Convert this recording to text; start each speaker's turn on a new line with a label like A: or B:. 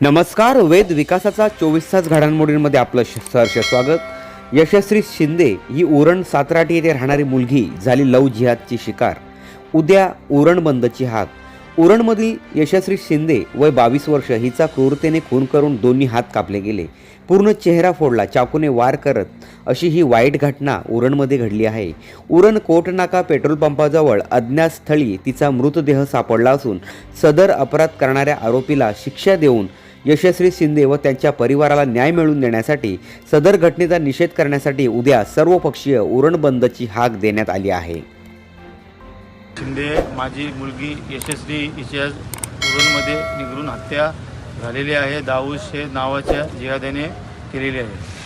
A: नमस्कार वेद विकासाचा चोवीस तास घडामोडींमध्ये आपलं सहर्ष स्वागत. यशस्वी शिंदे ही उरण सातराटी येथे राहणारी मुलगी झाली लव जिहादची शिकार. उद्या उरण बंदची हाक. उरणमधील यशस्वी शिंदे वय बावीस वर्ष हिचा क्रूरतेने खून करून दोन्ही हात कापले गेले. पूर्ण चेहरा फोडला चाकूने वार करत अशी ही वाईट घटना उरणमध्ये घडली आहे. उरण कोटनाका पेट्रोल पंपाजवळ अज्ञात स्थळी तिचा मृतदेह सापडला असून सदर अपराध करणाऱ्या आरोपीला शिक्षा देऊन यशस्वी शिंदे व त्यांच्या परिवाराला न्याय मिळवून देण्यासाठी सदर घटनेचा निषेध करण्यासाठी उद्या सर्वपक्षीय उरणबंदची हाक देण्यात आली आहे.
B: शिंदे माझी मुलगी यशस्वी हिच्या उरणमध्ये निघून हत्या झालेली आहे. दाऊद हे नावाच्या जिहाद्याने केलेली आहे.